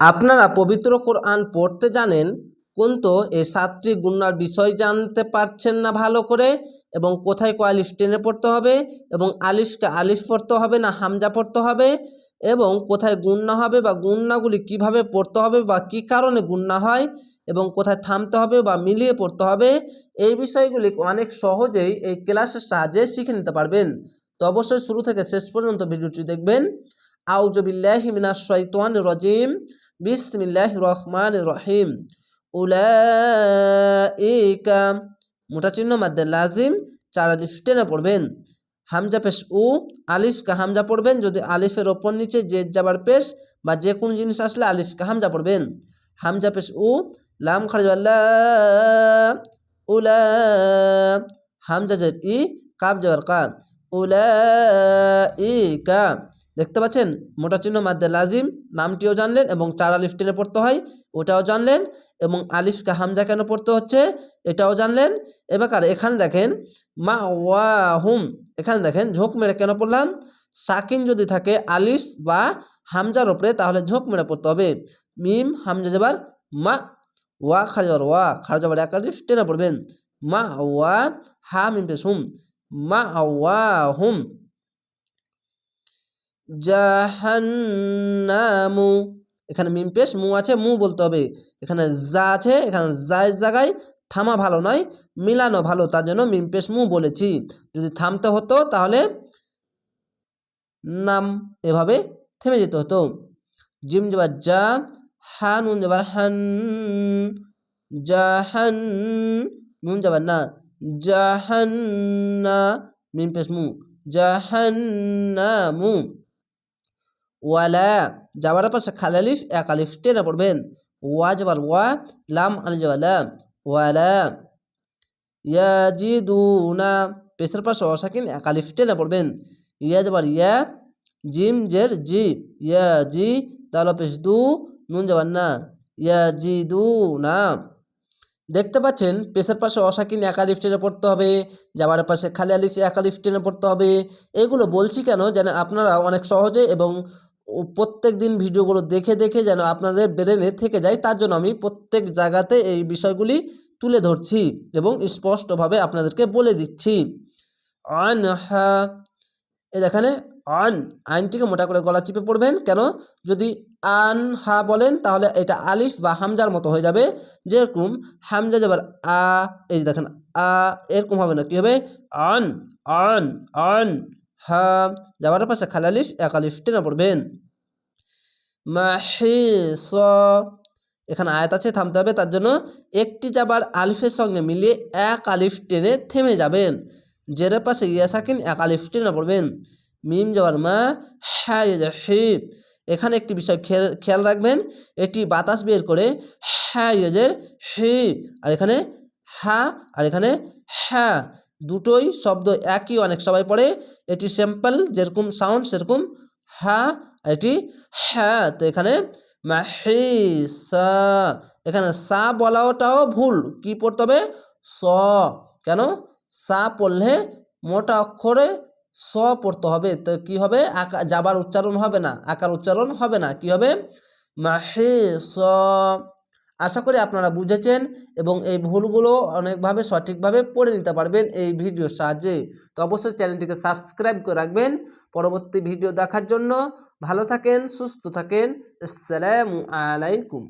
আপনারা পবিত্র কোরআন পড়তে জানেন, কিন্তু এই সাতটি গুন্নার বিষয় জানতে পারছেন না ভালো করে, এবং কোথায় কয় আলিফ টেনে পড়তে হবে, এবং আলিফকে আলিফ পড়তে হবে না হামজা পড়তে হবে, এবং কোথায় গুন্না হবে বা গুন্নাগুলি কীভাবে পড়তে হবে বা কি কারণে গুন্না হয়, এবং কোথায় থামতে হবে বা মিলিয়ে পড়তে হবে, এই বিষয়গুলি অনেক সহজেই এই ক্লাসের সাহায্যে শিখে নিতে পারবেন। তো অবশ্যই শুরু থেকে শেষ পর্যন্ত ভিডিওটি দেখবেন। আউজবিল্লাহি মিনাশ শাইতানির রাজিম। বিসমিল্লাহ রহমান রহিম। উলাইকা। মোটা চিহ্ন মাদ্দে লাজিম। চার আলিফ টেনে পড়বেন। হামজা পেশ উ। আলিফকে হামজা পড়বেন। যদি আলিফের ওপর নিচে যে যাবার পেশ বা যে কোনো জিনিস আসলে আলিফকে হামজা পড়বেন। হামজা পেশ উ। লাম খারজ আল্লাহ উলা। হামজা জের ই। কাব যাবার কাব উলা ই কা দেখতে পাচ্ছেন? মোটা চিহ্ন মাদ্দে লাজিম, নামটিও জানলেন এবং চার আলিফ টেনে পড়তে হয়, ওটাও জানলেন এবং আলিফকে হামজা কেন পড়তে হচ্ছে? এটাও জানলেন। এবার এখানে দেখেন মা ওয়াহুম এখানে দেখেন, ঝোঁক মেরে কেন পড়লাম? সাকিন যদি থাকে আলিফ বা হামজার ওপরে, তাহলে ঝোঁক মেরে পড়তে হবে। মিম, হামজা যাবার, মা, ওয়া খার যাবার ওয়া খার যাবার এক আলিফ টেনে পড়বেন। মা, ওয়া, হা, মিম পেশ হুম মা, ওয়া, হুম। জাহান্নামু। এখানে মিম পেশ, মু আছে, মু বলতে হবে। এখানে যা আছে, এখানে যার জায়গায় থামা ভালো নয়, মিলানো ভালো, তার জন্য মিম পেশ, মু বলেছি। যদি থামতে হতো, তাহলে নাম এভাবে থেমে যেতে হতো। জিম যাবার যা হান উন যাবার হান জাহান নুন যাবার না জাহান্না মিম পেশ, মু জাহান্নামু ওয়ালা, যাবার পাশে খালালিফ এক আলিফ টেনে পড়বেন। ওয়া যাবার ওয়া, লাম আলি লাম। ওয়ালা, ইয়াজিদুনা পেশের পাশে অসাকিন, এক আলিফ টেনে পড়বেন। ইয়া যাবার ইয়া, জিম জের জি, ইয়া জি তাহলে পেশ দু, নুন যাবার না। ইয়া জি দু না দেখতে পাচ্ছেন পেশের পাশে অসাকিন, এক আলিফ টেনে পড়তে হবে। যাবার পাশে খালি আলিফ, এক আলিফ টেনে পড়তে হবে। এগুলো বলছি কেন? যেন আপনারা অনেক সহজে এবং প্রত্যেক দিন ভিডিওগুলো দেখে দেখে যেন আপনাদের ব্রেনে থেকে যায়, তার জন্য আমি প্রত্যেক জায়গাতে এই বিষয়গুলি তুলে ধরছি এবং স্পষ্টভাবে আপনাদেরকে বলে দিচ্ছি। আন হা এ দেখানে, আন, আইনটিকে মোটা করে গলা চিপে পড়বেন। কেন? যদি আন হা বলেন, তাহলে এটা আলিফ বা হামজার মতো হয়ে যাবে। যেরকম হামজা যাবার আ, এই দেখেন, আ, এরকম হবে না। কি হবে? আন আন আন হা, যাবার পাশে খালি আলিফ এক আলিফ টেনে পড়বেন। মাহিস এখানে আয়াত আছে, থামতে হবে, তার জন্য একটি যাবার আলিফের সঙ্গে মিলিয়ে এক আলিফ টেনে থেমে যাবেন। জেরের পাশে ইয়াসাকিন এক আলিফ টেনে পড়বেন। মিম যাবার মা হ্যাঁ হি। এখানে একটি বিষয় খেয়াল রাখবেন, এটি বাতাস বের করে হ্যাঁ ইয়েজের হি, আর এখানে হা, আর এখানে হ্যাঁ দুটোই শব্দ একই, অনেক সবাই পড়ে। এটি স্যাম্পল যেরকম সাউন্ড সেরকম হা এটি হ্যাঁ তো এখানে এখানে সা বলাটাও ভুল। কি পড়তে হবে? স। কেন? সা পড়লে মোটা অক্ষরে স পড়তে হবে। তো কি হবে? আকা, যাবার উচ্চারণ হবে না। আকার উচ্চারণ হবে না। কি হবে? মাহিস আশা করি আপনারা বুঝেছেন এবং এই ভুলগুলো অনেকভাবে সঠিকভাবে পড়ে নিতে পারবেন এই ভিডিওর সাহায্যে। তো অবশ্যই চ্যানেলটিকে সাবস্ক্রাইব করে রাখবেন। পরবর্তী ভিডিও দেখার জন্য ভালো থাকেন, সুস্থ থাকেন। আসসালামু আলাইকুম।